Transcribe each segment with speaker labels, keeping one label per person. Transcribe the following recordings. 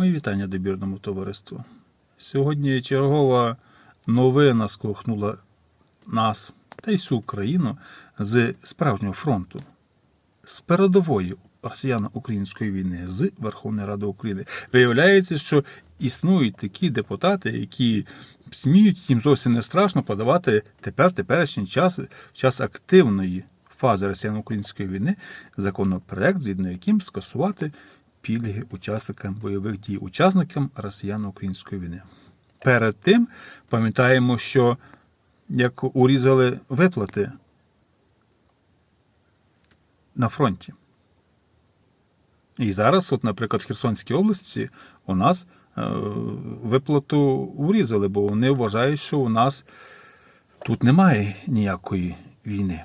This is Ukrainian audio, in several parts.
Speaker 1: Мої вітання добірному товариству. Сьогодні чергова новина сколихнула нас та й всю Україну з справжнього фронту, з передової росіяно-української війни з Верховної Ради України. Виявляється, що існують такі депутати, які сміють їм зовсім не страшно подавати тепер в теперішній час, в час активної фази росіяно-української війни, законопроект, згідно яким скасувати пільги учасникам бойових дій, учасникам росіяно-української війни. Перед тим пам'ятаємо, що як урізали виплати на фронті. І зараз, от, наприклад, в Херсонській області у нас е, виплату урізали, бо вони вважають, що у нас тут немає ніякої війни.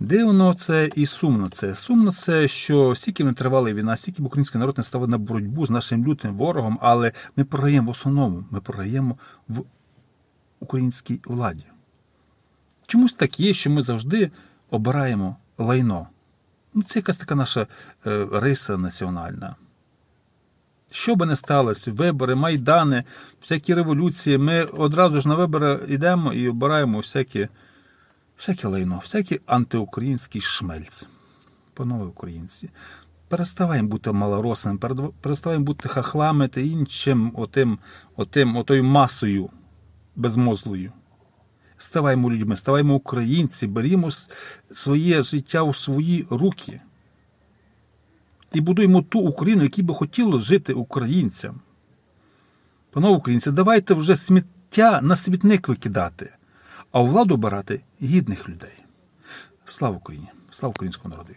Speaker 1: Дивно це і сумно це. Сумно це, що стільки не тривала війна, стільки б український народ не ставив на боротьбу з нашим лютим ворогом, але ми програємо в основному, ми програємо в українській владі. Чомусь так є, що ми завжди обираємо лайно. Ну, це якась така наша е, риса національна. Що би не сталося, вибори, майдани, всякі революції, ми одразу ж на вибори йдемо і обираємо всякі, всяке лайно, всякий антиукраїнський шмельц. Панове українці, переставаємо бути малоросами, перед- переставаємо бути хахлами та іншим отим, отим, отою масою безмозлою. Ставаймо людьми, ставаймо українці, берімо своє життя у свої руки і будуємо ту Україну, якій би хотілося жити українцям. Панове українці, давайте вже сміття на смітник викидати, а у владу обирати гідних людей. Слава Україні! Слава українському народу!